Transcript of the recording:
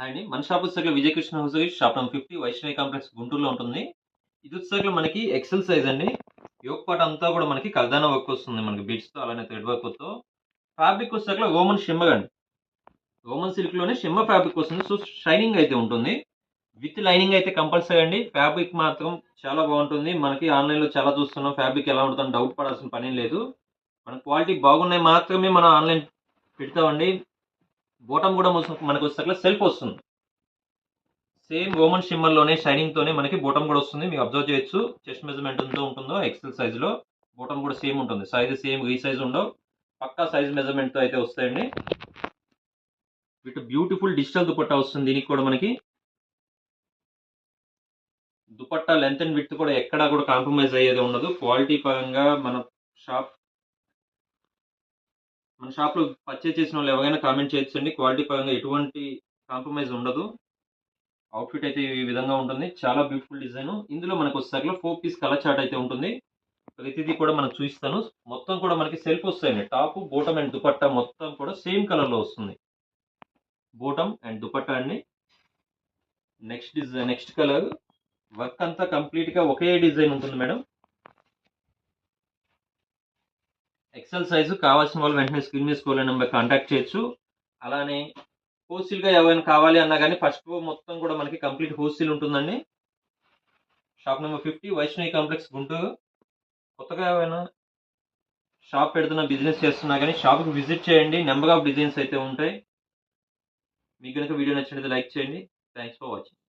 Hi అండి. మన shop వచ్చేసరికి Vijayakrishna house shop number fifty Vaishnavi complex గుంటూరులో ఉంటుంది. ఇది వచ్చేసరికి మనకి ఎక్సెల్ సైజ్ అండి. యోగ పార్ట్ అంతా కూడా మనకి కల్దానా వర్క్ వస్తుంది. మనకి బీట్స్ అలానే థ్రెడ్ వర్క్తో ఫ్యాబ్రిక్ వచ్చేసరికి ఓమన్ షిమ్మర్ అండి. ఓమన్ సిల్క్లోనే షిమ్మ ఫ్యాబ్రిక్ వస్తుంది. సో షైనింగ్ అయితే ఉంటుంది. విత్ లైనింగ్ అయితే కంపల్సరీ అండి. ఫ్యాబ్రిక్ మాత్రం చాలా బాగుంటుంది. మనకి ఆన్లైన్లో చాలా చూస్తున్నాం. ఫ్యాబ్రిక్ ఎలా ఉంటుందని డౌట్ పడాల్సిన పని లేదు. మన క్వాలిటీ బాగున్నాయి మాత్రమే మనం ఆన్లైన్ పెడతామండి. బోటం కూడా మనకు వచ్చేసరికి సెల్ఫ్ వస్తుంది. సేమ్ ఓమన్ షిమ్మర్లోనే షైనింగ్తోనే షైనింగ్ మనకి బోటం కూడా వస్తుంది. మీరు అబ్జర్వ్ చేయొచ్చు. చెస్ట్ మెజర్మెంట్ ఎంతో ఉంటుందో ఎక్సెల్ సైజులో బోటం కూడా సేమ్ ఉంటుంది. సైజ్ సేమ్ ఈ సైజ్ ఉండవు. పక్కా సైజ్ మెజర్మెంట్తో అయితే వస్తాయండి. ఇటు బ్యూటిఫుల్ డిజిటల్ దుపట్టా వస్తుంది దీనికి కూడా మనకి. దుపట్టా లెంత్ అండ్ విత్ కూడా ఎక్కడా కూడా కాంప్రమైజ్ అయ్యేది ఉండదు. క్వాలిటీ పరంగా మన షాప్ మన షాప్లో పర్చేజ్ చేసిన వాళ్ళు ఎవరైనా కామెంట్ చేయొచ్చండి. క్వాలిటీ పరంగా ఎటువంటి కాంప్రమైజ్ ఉండదు. అవుట్ఫిట్ అయితే ఈ విధంగా ఉంటుంది. చాలా బ్యూటిఫుల్ డిజైన్ ఇందులో మనకు వచ్చేసరికి ఫోర్ పీస్ కలర్ చార్ట్ అయితే ఉంటుంది. ప్రతిదీ కూడా మనం చూపిస్తాను. మొత్తం కూడా మనకి సెల్ఫ్ వస్తాయండి. టాప్ బోటం అండ్ దుపట్టా మొత్తం కూడా సేమ్ కలర్లో వస్తుంది. బోటం అండ్ దుపట్టా అండి. Next design next colour work అంతా కంప్లీట్గా ఒకే డిజైన్ ఉంటుంది మేడం. ఎక్సెల్ సైజు కావాల్సిన వాళ్ళు వెంటనే స్క్రీన్ మీద నెంబర్ కాంటాక్ట్ చేయొచ్చు. అలానే హోల్సేల్గా ఎవరైనా కావాలి అన్నా కానీ ఫస్ట్ మొత్తం కూడా మనకి కంప్లీట్ హోల్సేల్ ఉంటుందండి. Shop number fifty Vaishnavi complex Guntur కొత్తగా ఏమైనా షాప్ పెడుతున్న బిజినెస్ చేస్తున్నా కానీ షాప్కి విజిట్ చేయండి. నెంబర్ ఆఫ్ డిజైన్స్ అయితే ఉంటాయి. మీకు కనుక వీడియో నచ్చినట్లయితే లైక్ చేయండి. Thanks for watching